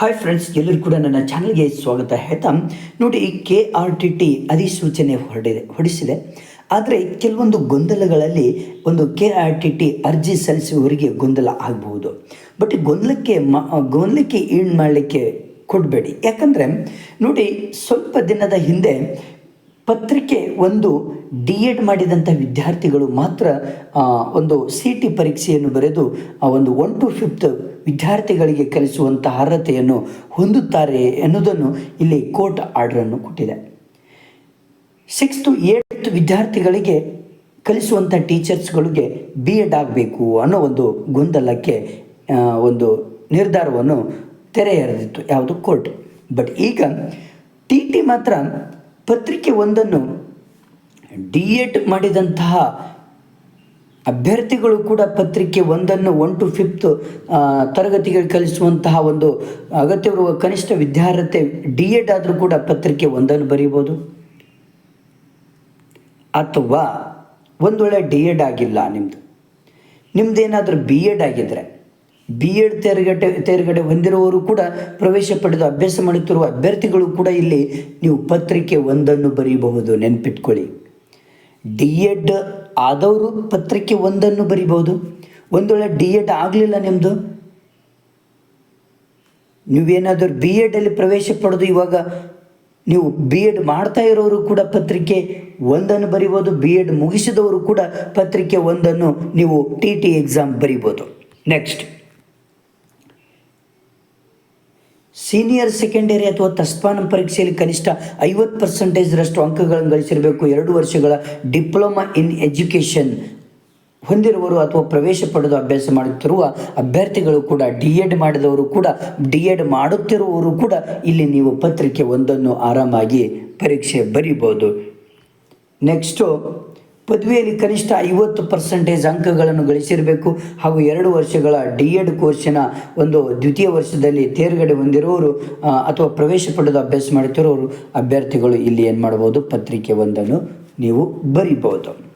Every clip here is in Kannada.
ಹಾಯ್ ಫ್ರೆಂಡ್ಸ್ ಎಲ್ಲರೂ ಕೂಡ ನನ್ನ ಚಾನಲ್ಗೆ ಸ್ವಾಗತ. ಹೇಳ್ತಾ ನೋಡಿ ಕೆ ಆರ್ ಟಿ ಟಿ ಅಧಿಸೂಚನೆ ಹೊರಡಿದೆ ಹೊಡಿಸಿದೆ ಆದರೆ ಕೆಲವೊಂದು ಗೊಂದಲಗಳಲ್ಲಿ ಒಂದು ಕೆ ಆರ್ ಟಿ ಟಿ ಅರ್ಜಿ ಸಲ್ಲಿಸುವವರಿಗೆ ಗೊಂದಲ ಆಗಬಹುದು. ಬಟ್ ಗೊಂದಲಕ್ಕೆ ಮ, ಗೊಂದಲಕ್ಕೆ ಈಣ್ ಮಾಡಲಿಕ್ಕೆ ಕೊಡಬೇಡಿ? ಯಾಕಂದರೆ ನೋಡಿ, ಸ್ವಲ್ಪ ದಿನದ ಹಿಂದೆ ಪತ್ರಿಕೆ ಒಂದು ಡಿ ಎಡ್ ಮಾಡಿದಂಥ ವಿದ್ಯಾರ್ಥಿಗಳು ಮಾತ್ರ ಒಂದು ಸಿ ಟಿ ಪರೀಕ್ಷೆಯನ್ನು ಬರೆದು, ಆ, ಒಂದು ಒನ್ ಟು ಫಿಫ್ತ್ ವಿದ್ಯಾರ್ಥಿಗಳಿಗೆ ಕಲಿಸುವಂಥ ಅರ್ಹತೆಯನ್ನು ಹೊಂದುತ್ತಾರೆ ಎನ್ನುವುದನ್ನು ಇಲ್ಲಿ ಕೋರ್ಟ್ ಆರ್ಡರನ್ನು ಕೊಟ್ಟಿದೆ. ಸಿಕ್ಸ್ ಟು ಏಟ್ ವಿದ್ಯಾರ್ಥಿಗಳಿಗೆ ಕಲಿಸುವಂಥ ಟೀಚರ್ಸ್ಗಳಿಗೆ ಬಿ ಎಡ್ ಆಗಬೇಕು ಅನ್ನೋ ಒಂದು ಗೊಂದಲಕ್ಕೆ ಒಂದು ನಿರ್ಧಾರವನ್ನು ತೆರೆ ಎರೆದಿತ್ತು ಯಾವುದು ಕೋರ್ಟ್. ಬಟ್ ಈಗ ಟಿ ಟಿ ಮಾತ್ರ ಪತ್ರಿಕೆ ಒಂದನ್ನು ಡಿ ಎಡ್ ಮಾಡಿದಂತಹ ಅಭ್ಯರ್ಥಿಗಳು ಕೂಡ ಪತ್ರಿಕೆ ಒಂದನ್ನು ಒನ್ ಟು ಫಿಫ್ತ್ ತರಗತಿಗೆ ಕಲಿಸುವಂತಹ ಒಂದು ಅಗತ್ಯವಿರುವ ಕನಿಷ್ಠ ವಿದ್ಯಾರ್ಹತೆ ಡಿ ಎಡ್ ಆದರೂ ಕೂಡ ಪತ್ರಿಕೆ ಒಂದನ್ನು ಬರೀಬೋದು. ಅಥವಾ ಒಂದು ಡಿ ಎಡ್ ಆಗಿಲ್ಲ ನಿಮ್ಮದು ನಿಮ್ಮದೇನಾದರೂ ಬಿ ಎಡ್ ಆಗಿದ್ದರೆ ಬಿ ಎಡ್ ತೇರ್ಗಡೆ ತೇರ್ಗಡೆ ಹೊಂದಿರುವವರು ಕೂಡ ಪ್ರವೇಶ ಪಡೆದು ಅಭ್ಯಾಸ ಮಾಡುತ್ತಿರುವ ಅಭ್ಯರ್ಥಿಗಳು ಕೂಡ ಇಲ್ಲಿ ನೀವು ಪತ್ರಿಕೆ ಒಂದನ್ನು ಬರೀಬಹುದು, ನೆನಪಿಟ್ಕೊಳ್ಳಿ. ಡಿ ಎಡ್ ಆದವರು ಪತ್ರಿಕೆ ಒಂದನ್ನು ಬರೀಬಹುದು. ಒಂದು ವೇಳೆ ಡಿ ಎಡ್ ಆಗಲಿಲ್ಲ ನಿಮ್ಮದು ನೀವೇನಾದರೂ ಬಿ ಎಡಲ್ಲಿ ಪ್ರವೇಶ ಪಡೆದು ಇವಾಗ ನೀವು ಬಿ ಎಡ್ ಮಾಡ್ತಾ ಇರೋರು ಕೂಡ ಪತ್ರಿಕೆ ಒಂದನ್ನು ಬರಿಬೋದು ಬಿ ಎಡ್ ಮುಗಿಸಿದವರು ಕೂಡ ಪತ್ರಿಕೆ ಒಂದನ್ನು ನೀವು ಟಿ ಟಿ ಎಕ್ಸಾಮ್ ಬರಿಬೋದು ನೆಕ್ಸ್ಟ್ ಸೀನಿಯರ್ ಸೆಕೆಂಡರಿ ಅಥವಾ ತಸ್ಪಾನ ಪರೀಕ್ಷೆಯಲ್ಲಿ ಕನಿಷ್ಠ ಐವತ್ತು ಪರ್ಸೆಂಟೇಜ್ರಷ್ಟು ಅಂಕಗಳನ್ನು ಗಳಿಸಿರಬೇಕು. ಎರಡು ವರ್ಷಗಳ ಡಿಪ್ಲೊಮಾ ಇನ್ ಎಜುಕೇಷನ್ ಹೊಂದಿರುವರು ಅಥವಾ ಪ್ರವೇಶ ಪಡೆದು ಅಭ್ಯಾಸ ಮಾಡುತ್ತಿರುವ ಅಭ್ಯರ್ಥಿಗಳು ಕೂಡ ಡಿ ಎಡ್ ಮಾಡಿದವರು ಕೂಡ ಡಿ ಎಡ್ ಮಾಡುತ್ತಿರುವವರು ಕೂಡ ಇಲ್ಲಿ ನೀವು ಪತ್ರಿಕೆ ಒಂದನ್ನು ಆರಾಮಾಗಿ ಪರೀಕ್ಷೆ ಬರೀಬೋದು ನೆಕ್ಸ್ಟು ಪದವಿಯಲ್ಲಿ ಕನಿಷ್ಠ ಐವತ್ತು ಪರ್ಸೆಂಟೇಜ್ ಅಂಕಗಳನ್ನು ಗಳಿಸಿರಬೇಕು. ಹಾಗೂ ಎರಡು ವರ್ಷಗಳ ಡಿ ಎಡ್ ಕೋರ್ಸಿನ ಒಂದು ದ್ವಿತೀಯ ವರ್ಷದಲ್ಲಿ ತೇರ್ಗಡೆ ಹೊಂದಿರುವವರು ಅಥವಾ ಪ್ರವೇಶ ಪಡೆದು ಅಭ್ಯಾಸ ಮಾಡುತ್ತಿರುವವರು ಅಭ್ಯರ್ಥಿಗಳು ಇಲ್ಲಿ ಏನು ಮಾಡ್ಬೋದು? ಪತ್ರಿಕೆ ಒಂದನ್ನು ನೀವು ಬರಿಬೋದು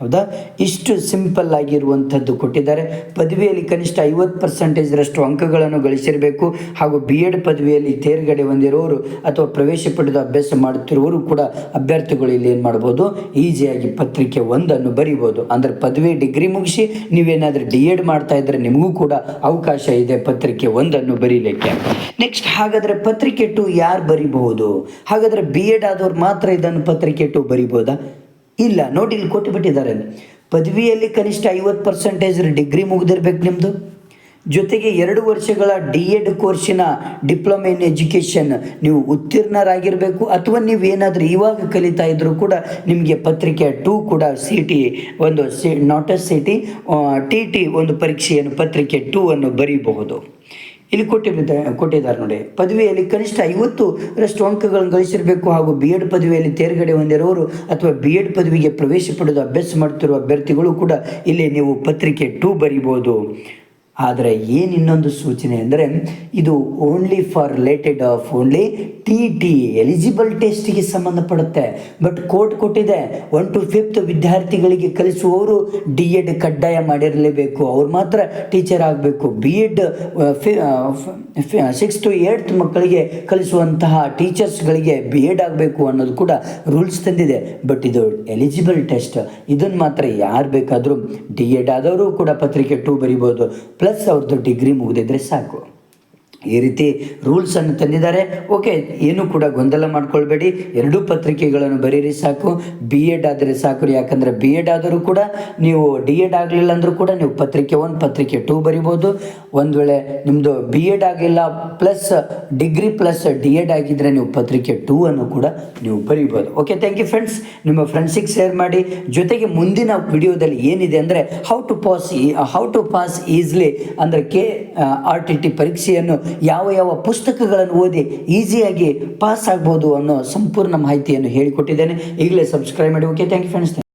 ಹೌದಾ? ಇಷ್ಟು ಸಿಂಪಲ್ ಆಗಿರುವಂಥದ್ದು ಕೊಟ್ಟಿದ್ದಾರೆ. ಪದವಿಯಲ್ಲಿ ಕನಿಷ್ಠ ಐವತ್ತು ಪರ್ಸೆಂಟೇಜ್ರಷ್ಟು ಅಂಕಗಳನ್ನು ಗಳಿಸಿರಬೇಕು. ಹಾಗೂ ಬಿ ಎಡ್ ಪದವಿಯಲ್ಲಿ ತೇರ್ಗಡೆ ಹೊಂದಿರೋರು ಅಥವಾ ಪ್ರವೇಶ ಪಡೆದು ಅಭ್ಯಾಸ ಮಾಡುತ್ತಿರುವವರು ಕೂಡ ಅಭ್ಯರ್ಥಿಗಳು ಇಲ್ಲಿ ಏನು ಮಾಡ್ಬೋದು? ಈಸಿಯಾಗಿ ಪತ್ರಿಕೆ ಒಂದನ್ನು ಬರಿಬೋದು. ಅಂದರೆ ಪದವಿ, ಡಿಗ್ರಿ ಮುಗಿಸಿ ನೀವೇನಾದರೂ ಡಿ ಎಡ್ ಮಾಡ್ತಾ ಇದ್ದರೆ ನಿಮಗೂ ಕೂಡ ಅವಕಾಶ ಇದೆ ಪತ್ರಿಕೆ ಒಂದನ್ನು ಬರೀಲಿಕ್ಕೆ. ನೆಕ್ಸ್ಟ್ ಹಾಗಾದರೆ ಪತ್ರಿಕೆ ಟು ಯಾರು ಬರಿಬಹುದು? ಹಾಗಾದರೆ ಬಿ ಎಡ್ ಆದವ್ರು ಮಾತ್ರ ಇದನ್ನು ಪತ್ರಿಕೆ ಟು ಬರಿಬೋದಾ? ಇಲ್ಲ ನೋಡಿ ಇಲ್ಲಿ ಕೊಟ್ಟು ಬಿಟ್ಟಿದ್ದಾರೆ. ಪದವಿಯಲ್ಲಿ ಕನಿಷ್ಠ ಐವತ್ತು ಪರ್ಸೆಂಟೇಜ್ ಡಿಗ್ರಿ ಮುಗಿದಿರ್ಬೇಕು ನಿಮ್ಮದು ಜೊತೆಗೆ ಎರಡು ವರ್ಷಗಳ ಡಿ ಎಡ್ ಕೋರ್ಸಿನ ಡಿಪ್ಲೊಮಾ ಇನ್ ಎಜುಕೇಷನ್ ನೀವು ಉತ್ತೀರ್ಣರಾಗಿರಬೇಕು. ಅಥವಾ ನೀವು ಏನಾದರೂ ಇವಾಗ ಕಲಿತಾ ಇದ್ದರೂ ಕೂಡ ನಿಮಗೆ ಪತ್ರಿಕೆ ಟೂ ಕೂಡ ಸಿ ಟಿ ಒಂದು C not S C T T T ಒಂದು ಪರೀಕ್ಷೆಯನ್ನು ಪತ್ರಿಕೆ ಟೂ ಅನ್ನು ಬರೀಬಹುದು. ಇಲ್ಲಿ ಕೊಟ್ಟಿದ್ದಾರೆ ಕೊಟ್ಟಿದ್ದಾರೆ ನೋಡಿ. ಪದವಿಯಲ್ಲಿ ಕನಿಷ್ಠ ಐವತ್ತು ರಷ್ಟು ಅಂಕಗಳನ್ನು ಗಳಿಸಿರಬೇಕು ಹಾಗೂ ಬಿ ಎಡ್ ಪದವಿಯಲ್ಲಿ ತೇರ್ಗಡೆ ಹೊಂದಿರುವವರು ಅಥವಾ ಬಿ ಎಡ್ ಪದವಿಗೆ ಪ್ರವೇಶ ಪಡೆದು ಅಭ್ಯಾಸ ಮಾಡುತ್ತಿರುವ ಅಭ್ಯರ್ಥಿಗಳು ಕೂಡ ಇಲ್ಲಿ ನೀವು ಪತ್ರಿಕೆ ಟೂ ಬರಿಬೋದು ಆದರೆ ಏನು ಇನ್ನೊಂದು ಸೂಚನೆ ಅಂದರೆ ಇದು only for related of only T T eligible ಟೆಸ್ಟಿಗೆ ಸಂಬಂಧಪಡುತ್ತೆ. ಬಟ್ ಕೋರ್ಟ್ ಕೊಟ್ಟಿದೆ ಒನ್ ಟು ಫಿಫ್ತ್ ವಿದ್ಯಾರ್ಥಿಗಳಿಗೆ ಕಲಿಸುವವರು ಡಿ ಎಡ್ ಕಡ್ಡಾಯ ಮಾಡಿರಲೇಬೇಕು. ಅವ್ರು ಮಾತ್ರ ಟೀಚರ್ ಆಗಬೇಕು. B Ed six to eighth ಮಕ್ಕಳಿಗೆ ಕಲಿಸುವಂತಹ ಟೀಚರ್ಸ್ಗಳಿಗೆ ಬಿ ಎಡ್ ಆಗಬೇಕು ಅನ್ನೋದು ಕೂಡ ರೂಲ್ಸ್ ತಂದಿದೆ. ಬಟ್ ಇದು ಎಲಿಜಿಬಲ್ ಟೆಸ್ಟ್ ಇದನ್ನು ಮಾತ್ರ ಯಾರು ಬೇಕಾದರೂ ಡಿ ಎಡ್ ಆದವರು ಕೂಡ ಪತ್ರಿಕೆ ಟೂ ಬರಿಬೋದು. ಪ್ಲಸ್ ಅವ್ರದ್ದು ಡಿಗ್ರಿ ಮುಗಿದಿದ್ರೆ ಸಾಕು. ಈ ರೀತಿ ರೂಲ್ಸನ್ನು ತಂದಿದ್ದಾರೆ. ಓಕೆ ಏನು ಕೂಡ ಗೊಂದಲ ಮಾಡ್ಕೊಳ್ಬೇಡಿ. ಎರಡೂ ಪತ್ರಿಕೆಗಳನ್ನು ಬರೀರಿ ಸಾಕು. ಬಿ ಎಡ್ ಆದರೆ ಸಾಕು ಯಾಕಂದರೆ ಬಿ ಎಡ್ ಆದರೂ ಕೂಡ ನೀವು ಡಿ ಎಡ್ ಆಗಲಿಲ್ಲ ಅಂದರೂ ಕೂಡ ನೀವು ಪತ್ರಿಕೆ ಒನ್ ಪತ್ರಿಕೆ ಟೂ ಬರಿಬೋದು. ಒಂದು ವೇಳೆ ನಿಮ್ಮದು ಬಿ ಎಡ್ ಆಗಿಲ್ಲ plus degree plus D Ed ಆಗಿದ್ದರೆ ನೀವು ಪತ್ರಿಕೆ ಟೂ ಅನ್ನು ಕೂಡ ನೀವು ಬರಿಬೋದು. ಓಕೆ ಥ್ಯಾಂಕ್ ಯು ಫ್ರೆಂಡ್ಸ್ ನಿಮ್ಮ ಫ್ರೆಂಡ್ಸಿಗೆ ಶೇರ್ ಮಾಡಿ. ಜೊತೆಗೆ ಮುಂದಿನ ವಿಡಿಯೋದಲ್ಲಿ ಏನಿದೆ ಅಂದರೆ how to pass how to pass easily ಅಂದರೆ ಕೆ ಆರ್ ಟಿ ಟಿ ಪರೀಕ್ಷೆಯನ್ನು ಯಾವ ಯಾವ ಪುಸ್ತಕಗಳನ್ನು ಓದಿ ಈಸಿಯಾಗಿ ಪಾಸ್ ಆಗ್ಬೋದು ಅನ್ನೋ ಸಂಪೂರ್ಣ ಮಾಹಿತಿಯನ್ನು ಹೇಳಿಕೊಟ್ಟಿದ್ದೇನೆ. ಈಗಲೇ ಸಬ್ಸ್ಕ್ರೈಬ್ ಮಾಡಿ. Okay thank you friends